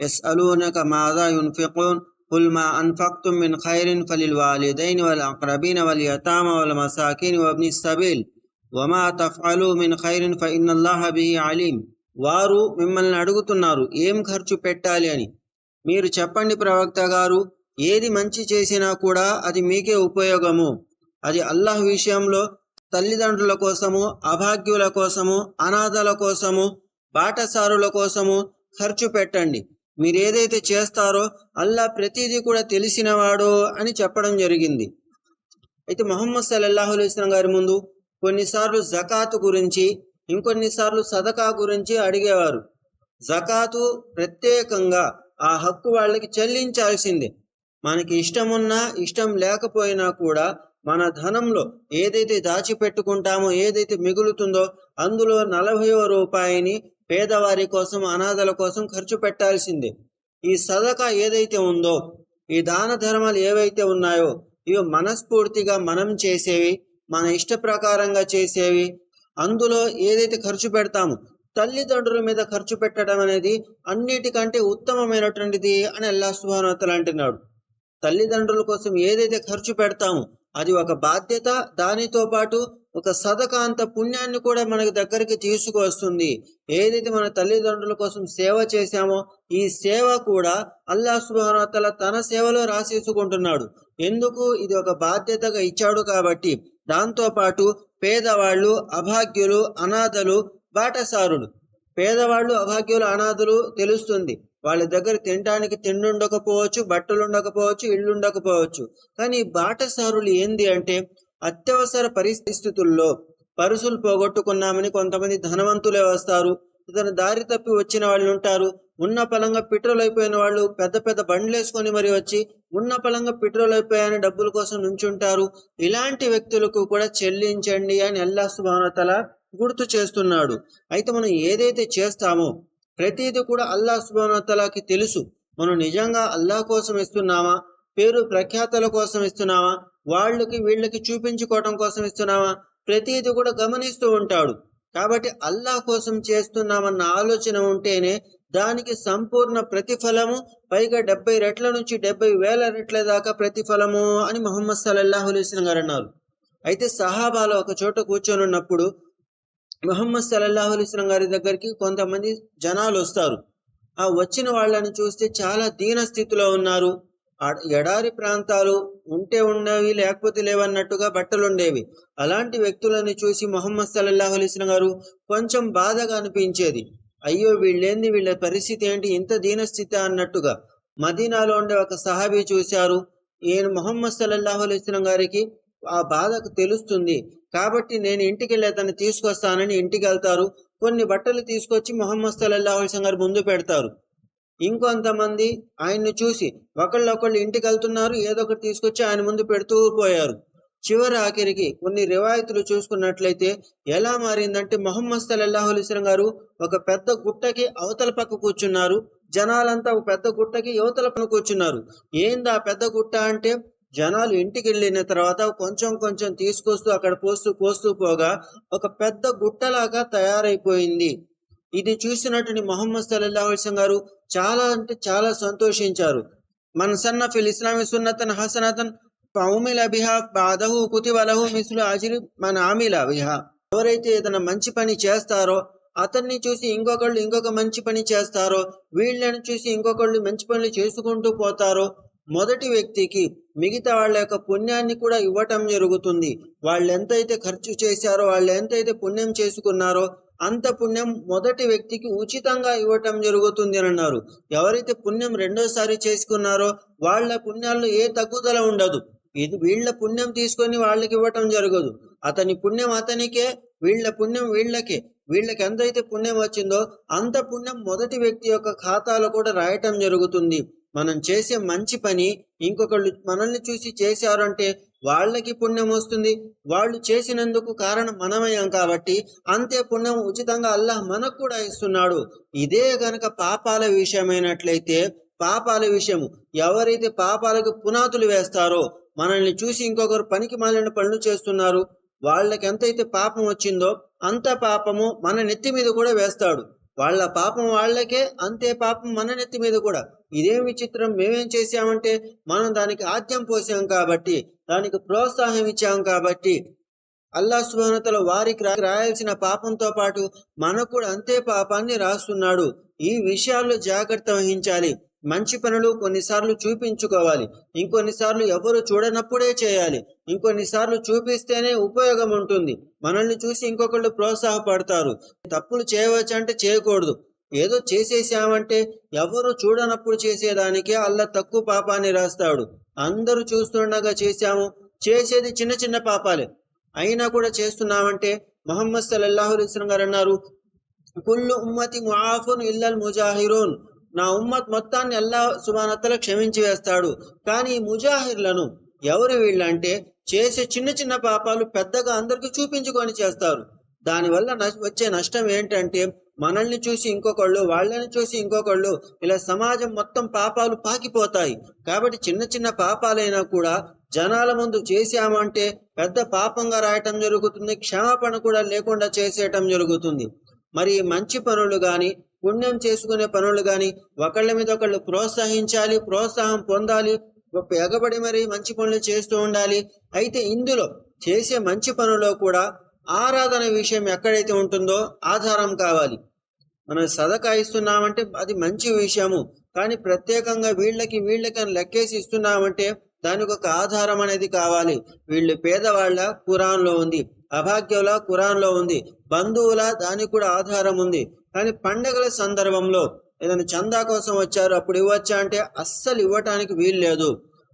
يسألونك ماذا ينفقون قل ما أنفقتم من خير فللوالدين والأقربين واليتامى والمساكين وابن السبيل وما تفعلوا من خير فإن الله به عليم వారు మిమ్మల్ని అడుగుతున్నారు ఏం ఖర్చు పెట్టాలి అని మీరు చెప్పండి ప్రవక్త గారు ఏది మంచి చేసినా కూడా అది మీకే ఉపయోగము అది అల్లాహ్ విషయంలో తల్లిదండ్రుల కోసము అభాగ్యుల కోసము అనాథల కోసము బాటసారుల కోసము ఖర్చు పెట్టండి మీరు ఏదైతే చేస్తారో అల్లా ప్రతిదీ కూడా తెలిసినవాడు అని చెప్పడం జరిగింది. అయితే మొహమ్మద్ సల్లల్లాహు అలైస్లం గారి ముందు కొన్నిసార్లు జకాతు గురించి ఇంకొన్నిసార్లు సదకా గురించి అడిగేవారు. జకాతు ప్రత్యేకంగా ఆ హక్కు వాళ్ళకి చెల్లించాల్సిందే. మనకి ఇష్టమున్నా ఇష్టం లేకపోయినా కూడా మన ధనంలో ఏదైతే దాచిపెట్టుకుంటామో ఏదైతే మిగులుతుందో అందులో నలభైవ రూపాయిని పేదవారి కోసం అనాథల కోసం ఖర్చు పెట్టాల్సిందే. ఈ సదక ఏదైతే ఉందో ఈ దాన ధర్మాలు ఏవైతే ఉన్నాయో ఇవి మనస్ఫూర్తిగా మనం చేసేవి మన ఇష్ట ప్రకారంగా చేసేవి. అందులో ఏదైతే ఖర్చు పెడతామో తల్లిదండ్రుల మీద ఖర్చు పెట్టడం అనేది అన్నిటికంటే ఉత్తమమైనటువంటిది అని అల్లా సుహానతలు అంటున్నాడు. తల్లిదండ్రుల కోసం ఏదైతే ఖర్చు పెడతామో అది ఒక బాధ్యత దానితో పాటు ఒక సదకాంత పుణ్యాన్ని కూడా మనకు దగ్గరికి తీసుకువస్తుంది. ఏదైతే మన తల్లిదండ్రుల కోసం సేవ చేశామో ఈ సేవ కూడా అల్లా సుభానతల తన సేవలో రాసేసుకుంటున్నాడు. ఎందుకు? ఇది ఒక బాధ్యతగా ఇచ్చాడు కాబట్టి. దాంతో పాటు పేదవాళ్ళు అభాగ్యులు అనాథలు బాటసారులు పేదవాళ్ళు అభాగ్యులు అనాథులు తెలుస్తుంది. వాళ్ళ దగ్గర తినడానికి తిండుండకపోవచ్చు బట్టలు ఉండకపోవచ్చు ఇళ్ళు ఉండకపోవచ్చు కానీ బాటసారులు ఏంది అంటే అత్యవసర పరిస్థితుల్లో పరుసులు పోగొట్టుకున్నామని కొంతమంది ధనవంతులే వస్తారు. ఇతను దారి తప్పి వచ్చిన వాళ్ళు ఉంటారు. ఉన్న పలంగా పెట్రోల్ అయిపోయిన వాళ్ళు పెద్ద పెద్ద బండ్లు వేసుకొని మరి వచ్చి ఉన్న పలంగా పెట్రోల్ అయిపోయాయని డబ్బుల కోసం నుంచుంటారు. ఇలాంటి వ్యక్తులకు కూడా చెల్లించండి అని అల్లా సుభానతల గుర్తు చేస్తున్నాడు. అయితే మనం ఏదైతే చేస్తామో ప్రతిదీ కూడా అల్లా సుభానతలకి తెలుసు. మనం నిజంగా అల్లా కోసం ఇస్తున్నామా? పేరు ప్రఖ్యాతల కోసం ఇస్తున్నామా? వాళ్ళకి వీళ్ళకి చూపించుకోవటం కోసం ఇస్తున్నామా? ప్రతిదీ కూడా గమనిస్తూ ఉంటాడు. కాబట్టి అల్లా కోసం చేస్తున్నామన్న ఆలోచన ఉంటేనే దానికి సంపూర్ణ ప్రతిఫలము పైగా డెబ్బై రెట్ల నుంచి డెబ్బై వేల రెట్ల దాకా ప్రతిఫలము అని మొహమ్మద్ సల్లల్లాహు గారు అన్నారు. అయితే సహాబాలో ఒక చోట కూర్చొని ఉన్నప్పుడు మొహమ్మద్ సల్లాహు అలైస్లం గారి దగ్గరికి కొంతమంది జనాలు వస్తారు. ఆ వచ్చిన వాళ్ళని చూస్తే చాలా దీన స్థితిలో ఉన్నారు. ఆ- ఎడారి ప్రాంతాలు ఉంటే ఉండేవి లేకపోతే లేవన్నట్టుగా బట్టలు ఉండేవి. అలాంటి వ్యక్తులను చూసి మొహమ్మద్ సల్లల్లాహు అలైస్లం గారు కొంచెం బాధగా అనిపించేది. అయ్యో వీళ్ళేంది? వీళ్ళ పరిస్థితి ఏంటి? ఇంత దీనస్థితి అన్నట్టుగా. మదీనాలో ఉండే ఒక సహాబీ చూశారు. ఈయన మొహమ్మద్ సల్లల్లాహు అలైస్లం గారికి ఆ బాధకు తెలుస్తుంది. కాబట్టి నేను ఇంటికి వెళ్ళి అతన్ని తీసుకొస్తానని ఇంటికి వెళ్తారు కొన్ని బట్టలు తీసుకొచ్చి మొహమ్మద్ సల్లల్లాహు గారు ముందు పెడతారు. ఇంకొంతమంది ఆయన్ని చూసి ఒకళ్ళొకళ్ళు ఇంటికి వెళ్తున్నారు ఏదో ఒకటి తీసుకొచ్చి ఆయన ముందు పెడుతూ పోయారు. చివరి ఆఖరికి కొన్ని రివాయతులు చూసుకున్నట్లయితే ఎలా మారిందంటే మొహమ్మద్ సల్లల్లాహు అలైస్లం గారు ఒక పెద్ద గుట్టకి అవతల పక్క కూర్చున్నారు. జనాలంతా ఒక పెద్ద గుట్టకి యువతల పక్కన కూర్చున్నారు. ఏంది ఆ పెద్ద గుట్ట అంటే జనాలు ఇంటికి వెళ్ళిన తర్వాత కొంచెం కొంచెం తీసుకొస్తూ అక్కడ పోస్తూ పోస్తూ పోగా ఒక పెద్ద గుట్టలాగా తయారైపోయింది. ఇది చూసినటువంటి మొహమ్మద్ సల్లల్లాహు అలైహి గారు చాలా అంటే చాలా సంతోషించారు. మన్సన్న ఫిల్ ఇస్లామీ సున్నతన్ హసనతన్ పౌమిల బిహా బాధహు కుతివలహు మిసులు ఆజిరి మన ఆమిల బిహా. ఎవరైతే ఏదైనా మంచి పని చేస్తారో అతన్ని చూసి ఇంకొకళ్ళు ఇంకొక మంచి పని చేస్తారో వీళ్ళని చూసి ఇంకొకళ్ళు మంచి పనులు చేసుకుంటూ పోతారో మొదటి వ్యక్తికి మిగతా వాళ్ళ యొక్క పుణ్యాన్ని కూడా ఇవ్వటం జరుగుతుంది. వాళ్ళు ఎంతైతే ఖర్చు చేశారో వాళ్ళు ఎంతైతే పుణ్యం చేసుకున్నారో అంత పుణ్యం మొదటి వ్యక్తికి ఉచితంగా ఇవ్వటం జరుగుతుంది అని అన్నారు. ఎవరైతే పుణ్యం రెండోసారి చేసుకున్నారో వాళ్ళ పుణ్యాల్లో ఏ తగ్గుదల ఉండదు. ఇది వీళ్ళ పుణ్యం తీసుకొని వాళ్ళకి ఇవ్వటం జరగదు. అతని పుణ్యం అతనికే వీళ్ళ పుణ్యం వీళ్ళకే. వీళ్ళకి ఎంతైతే పుణ్యం వచ్చిందో అంత పుణ్యం మొదటి వ్యక్తి యొక్క ఖాతాలో కూడా రాయటం జరుగుతుంది. మనం చేసే మంచి పని ఇంకొకళ్ళు మనల్ని చూసి చేశారు అంటే వాళ్ళకి పుణ్యం వస్తుంది. వాళ్ళు చేసినందుకు కారణం మనమయ్యాం కాబట్టి అంతే పుణ్యం ఉచితంగా అల్లాహ్ మనకు కూడా ఇస్తున్నాడు. ఇదే గనక పాపాల విషయమైనట్లయితే పాపాల విషయము ఎవరైతే పాపాలకు పునాదులు వేస్తారో మనల్ని చూసి ఇంకొకరు పనికి మాలిన పనులు చేస్తున్నారు. వాళ్ళకి ఎంతైతే పాపం వచ్చిందో అంత పాపము మన నెత్తి మీద కూడా వేస్తాడు. వాళ్ళ పాపం వాళ్ళకే అంతే పాపం మన నెత్తి మీద కూడా. ఇదేం విచిత్రం? మేమేం చేశామంటే మనం దానికి ఆద్యం పోసాం కాబట్టి దానికి ప్రోత్సాహం ఇచ్చాం కాబట్టి అల్లా సుభానతల వారికి రాయాల్సిన పాపంతో పాటు మనకు కూడా అంతే పాపాన్ని రాస్తున్నాడు. ఈ విషయాల్లో జాగ్రత్త వహించాలి. మంచి పనులు కొన్నిసార్లు చూపించుకోవాలి. ఇంకొన్నిసార్లు ఎవరు చూడనప్పుడే చేయాలి. ఇంకొన్నిసార్లు చూపిస్తేనే ఉపయోగం ఉంటుంది. మనల్ని చూసి ఇంకొకళ్ళు ప్రోత్సాహపడతారు. తప్పులు చేయవచ్చు అంటే చేయకూడదు. ఏదో చేసేసామంటే ఎవరు చూడనప్పుడు చేసేదానికే అల్లా తక్కువ పాపాన్ని రాస్తాడు. అందరూ చూస్తుండగా చేశాము. చేసేది చిన్న చిన్న పాపాలే. అయినా కూడా చేస్తున్నామంటే మహమ్మద్ సల్లల్లాహు అలైహి గారు అన్నారు కుల్లు ఉమ్మతి ముఆఫున్ ఇల్లల్ ముజాహిరూన్. నా ఉమ్మత్ మొత్తాన్ని అల్లా సుబానత్తల క్షమించి వేస్తాడు. కానీ ముజాహిర్లను ఎవరు వీళ్ళంటే చేసే చిన్న చిన్న పాపాలు పెద్దగా అందరికీ చూపించుకొని చేస్తారు. దానివల్ల వచ్చే నష్టం ఏంటంటే మనల్ని చూసి ఇంకొకళ్ళు వాళ్ళని చూసి ఇంకొకళ్ళు ఇలా సమాజం మొత్తం పాపాలు పాకిపోతాయి. కాబట్టి చిన్న చిన్న పాపాలైనా కూడా జనాల ముందు చేశామంటే పెద్ద పాపంగా రాయటం జరుగుతుంది క్షమాపణ కూడా లేకుండా చేసేయటం జరుగుతుంది. మరి మంచి పనులు కానీ పుణ్యం చేసుకునే పనులు కానీ ఒకళ్ళ మీద ఒకళ్ళు ప్రోత్సహించాలి ప్రోత్సాహం పొందాలి ఒక ఎగబడి మరి మంచి పనులు చేస్తూ ఉండాలి. అయితే ఇందులో చేసే మంచి పనులో కూడా ఆరాధన విషయం ఎక్కడైతే ఉంటుందో ఆధారం కావాలి. మనం సదకా ఇస్తున్నామంటే అది మంచి విషయము. కానీ ప్రత్యేకంగా వీళ్ళకి వీళ్ళకి లెక్కేసి ఇస్తున్నామంటే దానికి ఒక ఆధారం అనేది కావాలి. వీళ్ళు పేదవాళ్ళ కురాన్లో ఉంది అభాగ్యుల కురాన్లో ఉంది బంధువుల దానికి కూడా ఆధారం ఉంది. కానీ పండగల సందర్భంలో ఏదైనా చందా కోసం వచ్చారు అప్పుడు ఇవ్వచ్చా అంటే అస్సలు ఇవ్వటానికి వీలు లేదు.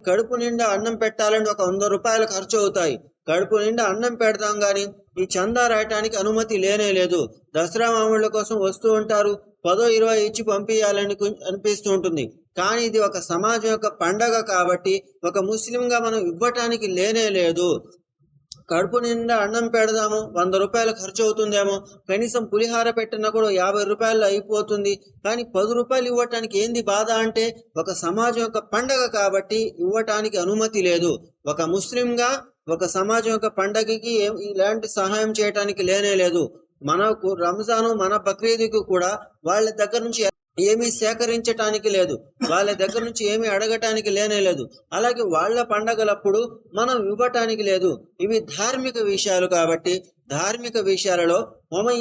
కడుపు నిండా అన్నం పెట్టాలంటే ఒక వంద రూపాయలు ఖర్చు అవుతాయి. కడుపు నిండా అన్నం పెడతాం గాని ఈ చందా రాయటానికి అనుమతి లేనే లేదు. దసరా మామూళ్ళ కోసం వస్తూ ఉంటారు పదో ఇరవై ఇచ్చి పంపించాలని అనిపిస్తూ ఉంటుంది. కానీ ఇది ఒక సమాజం యొక్క పండగ కాబట్టి ఒక ముస్లింగా మనం ఇవ్వటానికి లేనే లేదు. కడుపు నిండా అన్నం పెడదాము వంద రూపాయలు ఖర్చు అవుతుందేమో కనీసం పులిహార పెట్టినా కూడా యాభై రూపాయలు అయిపోతుంది. కానీ పది రూపాయలు ఇవ్వటానికి ఏంది బాధ అంటే ఒక సమాజం యొక్క పండగ కాబట్టి ఇవ్వటానికి అనుమతి లేదు. ఒక ముస్లింగా ఒక సమాజం యొక్క పండగకి ఇలాంటి సహాయం చేయటానికి లేనే లేదు. మనకు రంజాను మన బక్రీద్కు కూడా వాళ్ళ దగ్గర నుంచి ఏమీ సేకరించటానికి లేదు. వాళ్ళ దగ్గర నుంచి ఏమీ అడగటానికి లేనే లేదు. అలాగే వాళ్ళ పండగలప్పుడు మనం ఇవ్వటానికి లేదు. ఇవి ధార్మిక విషయాలు కాబట్టి ధార్మిక విషయాలలో మొమన్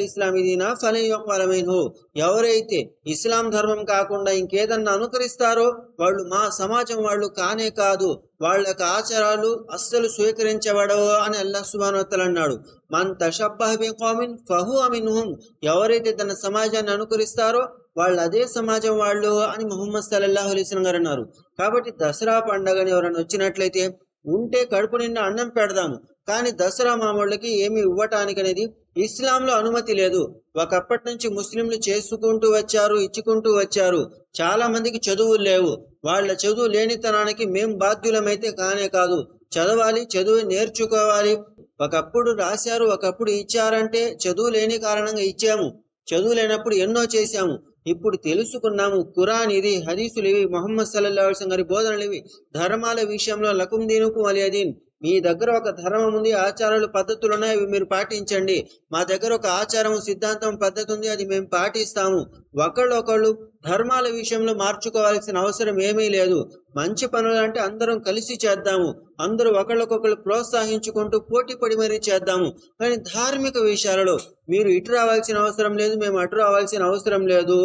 ఇస్లాం ఇదినా ఫలమైనహు ఎవరైతే ఇస్లాం ధర్మం కాకుండా ఇంకేదన్నా అనుకరిస్తారో వాళ్ళు మా సమాజం వాళ్ళు కానే కాదు. వాళ్ళ యొక్క ఆచారాలు అస్సలు స్వీకరించబడవు అని అల్లా సుబానోత్తల్ అన్నాడు. మన్ తషబ్బహ బికౌమిన్ ఫహు అమిన్హుం ఎవరైతే తన సమాజాన్ని అనుకరిస్తారో వాళ్ళు అదే సమాజం వాళ్ళు అని ముహమ్మద్ సల్లల్లాహు అలైహి గారు అన్నారు. కాబట్టి దసరా పండగని ఎవరైనా వచ్చినట్లయితే ఉంటే కడుపు నిండా అన్నం పెడదాము. కానీ దసరా మామూళ్ళకి ఏమి ఇవ్వటానికి అనేది ఇస్లాంలో అనుమతి లేదు. ఒకప్పటి నుంచి ముస్లింలు చేసుకుంటూ వచ్చారు ఇచ్చుకుంటూ వచ్చారు. చాలా మందికి చదువులు లేవు. వాళ్ళ చదువు లేనితనానికి మేం బాధ్యులమైతే కానే కాదు. చదవాలి చదువు నేర్చుకోవాలి. ఒకప్పుడు రాశారు ఒకప్పుడు ఇచ్చారంటే చదువు లేని కారణంగా ఇచ్చాము. చదువు లేనప్పుడు ఎన్నో చేశాము. ఇప్పుడు తెలుసుకున్నాము ఖురాన్ ఇది హదీసులు ఇవి మొహమ్మద్ సల్లల్లాహు గారి బోధనలు ఇవి. ధర్మాల విషయంలో లకుం దీనుకు అలియదీన్ మీ దగ్గర ఒక ధర్మం ఉంది ఆచారాలు పద్ధతులు ఉన్నాయి అవి మీరు పాటించండి. మా దగ్గర ఒక ఆచారం సిద్ధాంతం పద్ధతి ఉంది అది మేము పాటిస్తాము. ఒకళ్ళు ఒకళ్ళు ధర్మాల విషయంలో మార్చుకోవాల్సిన అవసరం ఏమీ లేదు. మంచి పనులు అంటే అందరం కలిసి చేద్దాము. అందరూ ఒకళ్ళకొకళ్ళు ప్రోత్సహించుకుంటూ పోటీ పడి మరీ చేద్దాము. కానీ ధార్మిక విషయాలలో మీరు ఇటు రావాల్సిన అవసరం లేదు మేము అటు రావాల్సిన అవసరం లేదు